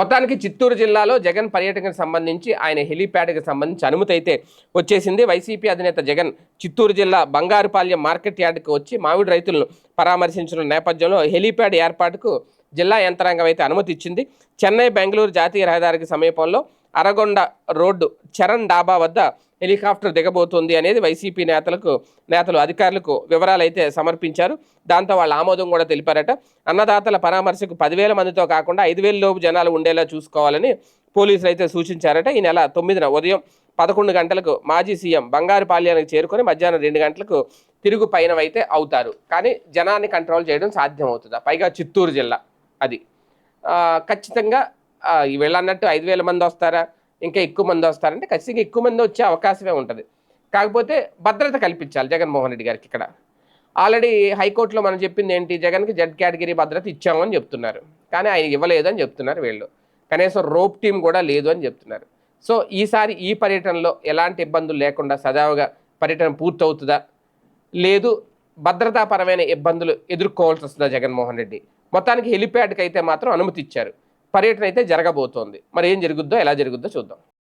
మొత్తానికి చిత్తూరు జిల్లాలో జగన్ పర్యటనకు సంబంధించి ఆయన హెలీప్యాడ్కి సంబంధించి అనుమతి అయితే వచ్చేసింది. వైసీపీ అధినేత జగన్ చిత్తూరు జిల్లా బంగారుపాలెం మార్కెట్ యార్డుకు వచ్చి మామిడి రైతులను పరామర్శించిన నేపథ్యంలో హెలీప్యాడ్ ఏర్పాటుకు జిల్లా యంత్రాంగం అయితే అనుమతి ఇచ్చింది చెన్నై బెంగళూరు జాతీయ రహదారికి సమీపంలో అరగొండ రోడ్డు చరణ్ డాబా వద్ద హెలికాప్టర్ దిగబోతుంది అనేది వైసీపీ నేతలకు నేతలు అధికారులకు వివరాలు అయితే సమర్పించారు. దాంతో వాళ్ళ ఆమోదం కూడా తెలిపారట. అన్నదాతల పరామర్శకు పదివేల మందితో కాకుండా ఐదు లోపు జనాలు ఉండేలా చూసుకోవాలని పోలీసులు అయితే సూచించారట. ఈ నెల తొమ్మిదిన ఉదయం పదకొండు గంటలకు మాజీ సీఎం బంగారుపాల్యానికి చేరుకొని మధ్యాహ్నం రెండు గంటలకు తిరుగు పయనం అయితే అవుతారు. కానీ జనాన్ని కంట్రోల్ చేయడం సాధ్యమవుతుందా? పైగా చిత్తూరు జిల్లా అది. ఖచ్చితంగా వీళ్ళన్నట్టు వీళ్ళు అన్నట్టు ఐదు వేల మంది వస్తారా? ఇంకా ఎక్కువ మంది వస్తారంటే ఖచ్చితంగా ఎక్కువ మంది వచ్చే అవకాశమే ఉంటుంది. కాకపోతే భద్రత కల్పించాలి జగన్మోహన్ రెడ్డి గారికి ఇక్కడ. ఆల్రెడీ హైకోర్టులో మనం చెప్పింది ఏంటి? జగన్కి జడ్ కేటగిరీ భద్రత ఇచ్చామని చెప్తున్నారు. కానీ ఆయన ఇవ్వలేదని చెప్తున్నారు వీళ్ళు. కనీసం రోప్ టీం కూడా లేదు అని చెప్తున్నారు. సో ఈసారి ఈ పర్యటనలో ఎలాంటి ఇబ్బందులు లేకుండా సజావుగా పర్యటన పూర్తవుతుందా? లేదు భద్రతాపరమైన ఇబ్బందులు ఎదుర్కోవాల్సి వస్తుందా జగన్మోహన్ రెడ్డి? మొత్తానికి హెలిప్యాడ్కి అయితే మాత్రం అనుమతి ఇచ్చారు. పర్యటన అయితే జరగబోతోంది. మరి ఏం జరుగుద్దో ఎలా జరుగుద్దో చూద్దాం.